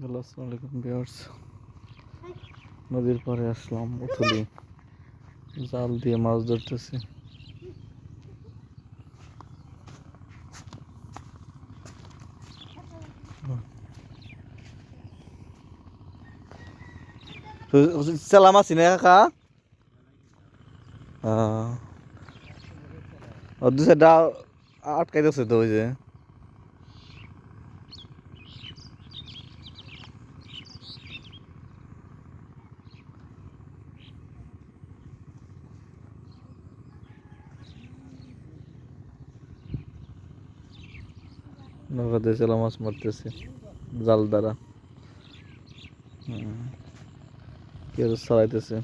Hello, আসসালামু আলাইকুম viewers. নদীর পাড়ে আসলাম উথলি জাল দিয়ে মাছ ধরতেছি। চালাম আছি না কাকা? দু সাইডটা আটকাইতেছে তো ওই যে। নৌকাতে চেলা মাছ মারতেছে জাল দ্বারা। কেউ চালাইতেছে?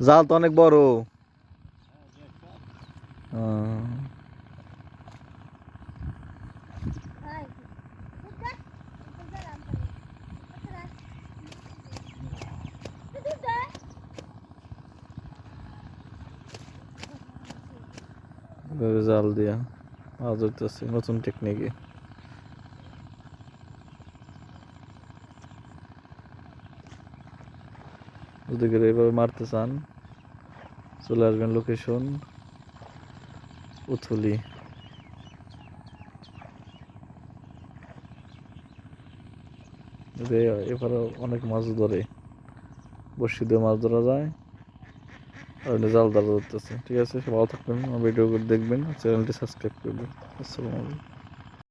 জাল তো অনেক বড়। এভাবে জাল দিয়া মাছ ধরতেছে নতুন টেকনিকে যদি কেউ এইভাবে মারতে চান, চলে আসবেন লোকেশন উথলি। এবারে অনেক মাছ ধরে। বসি দিয়ে মাছ ধরা যায়। আর জাল দাল ধরতেছে ঠিক আছে ভালো থাকবেন, আমার ভিডিও দেখবেন চ্যানেলটি সাবস্ক্রাইব করবেন। আসসালামু আলাইকুম।